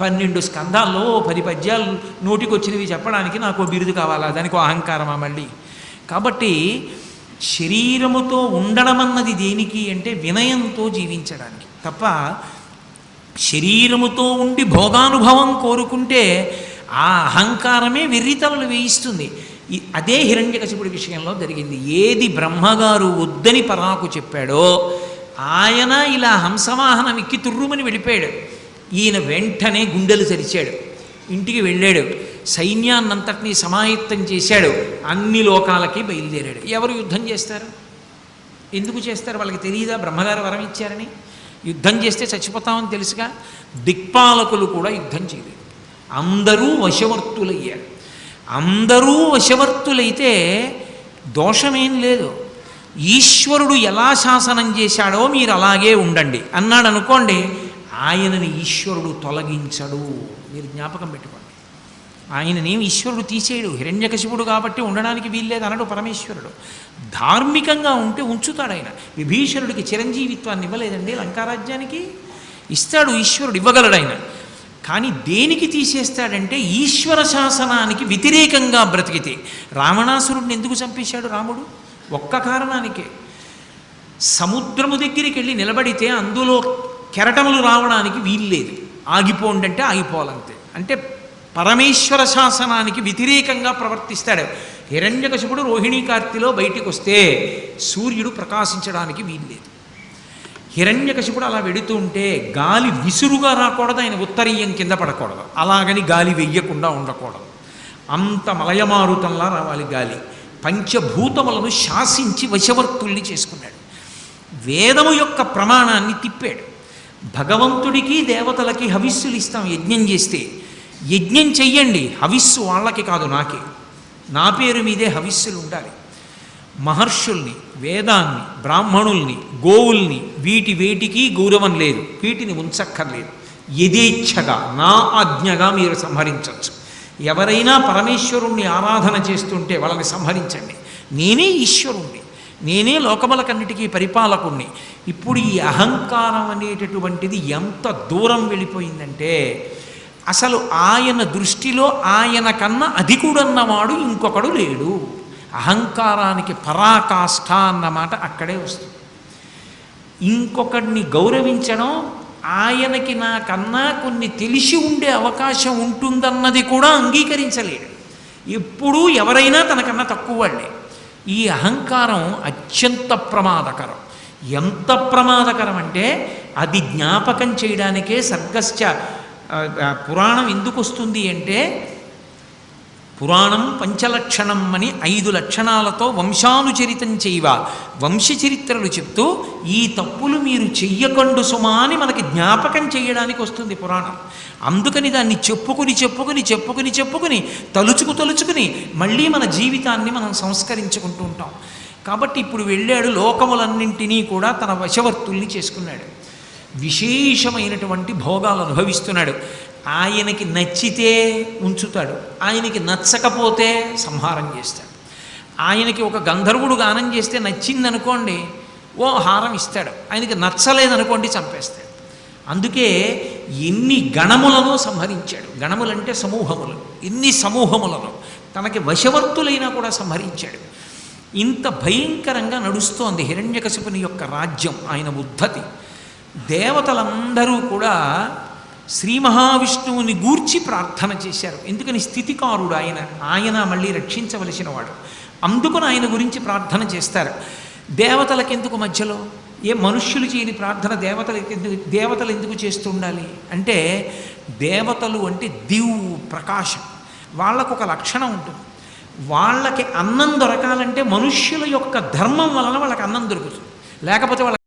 పన్నెండు స్కంధాల్లో పది పద్యాలు నోటికొచ్చినవి చెప్పడానికి నాకు బిరుదు కావాలా? దానికి అహంకారమా మళ్ళీ? కాబట్టి శరీరముతో ఉండడం అన్నది దేనికి అంటే వినయంతో జీవించడానికి. తప్ప శరీరముతో ఉండి భోగానుభవం కోరుకుంటే ఆ అహంకారమే వెర్రితలలు వేయిస్తుంది. అదే హిరణ్యకశిపుడి విషయంలో జరిగింది. ఏది బ్రహ్మగారు వద్దని పరాకు చెప్పాడో ఆయన ఇలా హంసవాహనం ఎక్కి తుర్రుమని వెళ్ళిపోయాడు. ఈయన వెంటనే గుండెలు తెరిచాడు. ఇంటికి వెళ్ళాడు. సైన్యాన్నంతటినీ సమాయత్తం చేశాడు. అన్ని లోకాలకి బయలుదేరాడు. ఎవరు యుద్ధం చేస్తారు? ఎందుకు చేస్తారు? వాళ్ళకి తెలియదా బ్రహ్మగారు వరం ఇచ్చారని? యుద్ధం చేస్తే చచ్చిపోతామని తెలుసుగా? దిక్పాలకులు కూడా యుద్ధం చేయలేదు. అందరూ వశవర్తులయ్యారు. అందరూ వశవర్తులైతే దోషమేం లేదు. ఈశ్వరుడు ఎలా శాసనం చేశాడో మీరు అలాగే ఉండండి. అన్నాడు అనుకోండి ఆయనని ఈశ్వరుడు తొలగించడు. మీరు జ్ఞాపకం పెట్టుకోండి. ఆయనని ఈశ్వరుడు తీసేయడు. హిరణ్యకశిపుడు కాబట్టి ఉండడానికి వీల్లేదు అనడు పరమేశ్వరుడు. ధార్మికంగా ఉంటే ఉంచుతాడు ఆయన. విభీషణుడికి చిరంజీవిత్వాన్ని ఇవ్వలేదండి లంకారాజ్యానికి. ఇస్తాడు ఈశ్వరుడు ఇవ్వగలడు ఆయన. కానీ దేనికి తీసేస్తాడంటే ఈశ్వర శాసనానికి వ్యతిరేకంగా బ్రతికితే. రావణాసురుడిని ఎందుకు చంపేశాడు రాముడు? ఒక్క కారణానికే. సముద్రము దగ్గరికి వెళ్ళి నిలబడితే అందులో కెరటములు రావడానికి వీల్లేదు ఆగిపోండి అంటే ఆగిపోవాలంతే. అంటే పరమేశ్వర శాసనానికి వ్యతిరేకంగా ప్రవర్తిస్తాడు. హిరణ్యకశిపుడు రోహిణీ కార్తిలో బయటికి వస్తే సూర్యుడు ప్రకాశించడానికి వీల్లేదు హిరణ్యకశిపుడు అలా వెడుతూ ఉంటే గాలి విసురుగా రాకూడదు ఆయన ఉత్తరీయం కింద పడకూడదు. అలాగని గాలి వెయ్యకుండా ఉండకూడదు. అంత మలయమారుతంలా రావాలి గాలి. పంచభూతములను శాసించి వశవర్తుల్ని చేసుకున్నాడు. వేదము యొక్క ప్రమాణాన్ని తిప్పాడు. భగవంతుడికి దేవతలకి హవిస్సులు ఇస్తాం యజ్ఞం చేస్తే. యజ్ఞం చెయ్యండి హవిస్సు వాళ్ళకి కాదు నాకే. నా పేరు మీదే హవిస్సులు ఉండాలి. మహర్షుల్ని వేదాన్ని బ్రాహ్మణుల్ని గోవుల్ని వీటి వేటికి గౌరవం లేదు వీటిని ఉంచక్కర్లేదు. యథేచ్ఛగా నా ఆజ్ఞగా మీరు సంహరించవచ్చు. ఎవరైనా పరమేశ్వరుణ్ణి ఆరాధన చేస్తుంటే వాళ్ళని సంహరించండి. నేనే ఈశ్వరుణ్ణి. నేనే లోకములకన్నిటికీ పరిపాలకుణ్ణి. ఇప్పుడు ఈ అహంకారం అనేటటువంటిది ఎంత దూరం వెళ్ళిపోయిందంటే అసలు ఆయన దృష్టిలో ఆయన కన్నా అధికుడన్నవాడు ఇంకొకడు లేడు. అహంకారానికి పరాకాష్ఠ అన్నమాట అక్కడే వస్తుంది. ఇంకొకడిని గౌరవించడం ఆయనకి నాకన్నా కొన్ని తెలిసి ఉండే అవకాశం ఉంటుందన్నది కూడా అంగీకరించలేడు. ఎప్పుడూ ఎవరైనా తనకన్నా తక్కువ వాళ్ళే ఈ అహంకారం అత్యంత ప్రమాదకరం. ఎంత ప్రమాదకరం అంటే అది జ్ఞాపకం చేయడానికే సర్గశ్చ పురాణం ఎందుకు వస్తుంది అంటే పురాణం పంచలక్షణం అని ఐదు లక్షణాలతో వంశానుచరితం చేయవ? వంశచరిత్రలు చెప్తూ ఈ తప్పులు మీరు చెయ్యకండు సుమా అని మనకి జ్ఞాపకం చేయడానికి వస్తుంది పురాణం. అందుకని దాన్ని చెప్పుకుని చెప్పుకుని చెప్పుకుని చెప్పుకుని తలుచుకు తలుచుకుని మళ్ళీ మన జీవితాన్ని మనం సంస్కరించుకుంటూ ఉంటాం. కాబట్టి ఇప్పుడు వెళ్ళాడు లోకములన్నింటినీ కూడా తన వశవర్తుల్ని చేసుకున్నాడు. విశేషమైనటువంటి భోగాలు అనుభవిస్తున్నాడు. ఆయనకి నచ్చితే ఉంచుతాడు ఆయనకి నచ్చకపోతే సంహారం చేస్తాడు. ఆయనకి ఒక గంధర్వుడు గానం చేస్తే నచ్చిందనుకోండి ఓ హారం ఇస్తాడు ఆయనకి నచ్చలేదనుకోండి చంపేస్తాడు. అందుకే ఎన్ని గణములను సంహరించాడు గణములంటే సమూహములు ఎన్ని సమూహములను తనకి వశవర్తులైనా కూడా సంహరించాడు. ఇంత భయంకరంగా నడుస్తోంది హిరణ్యకశిపుని యొక్క రాజ్యం ఆయన ఉద్ధతి. దేవతలందరూ కూడా శ్రీ మహావిష్ణువుని గూర్చి ప్రార్థన చేశారు. ఎందుకని? స్థితికారుడు ఆయన ఆయన మళ్ళీ రక్షించవలసిన వాడు అందుకని ఆయన గురించి ప్రార్థన చేస్తారు. దేవతలకు ఎందుకు మధ్యలో? ఏ మనుష్యులు చేయని ప్రార్థన దేవతలకు ఎందుకు దేవతలు ఎందుకు చేస్తుండాలి అంటే దేవతలు అంటే దివు ప్రకాశం. వాళ్ళకు ఒక లక్షణం ఉంటుంది. వాళ్ళకి అన్నం దొరకాలంటే మనుష్యుల యొక్క ధర్మం వలన వాళ్ళకి అన్నం దొరుకుతుంది. లేకపోతే వాళ్ళ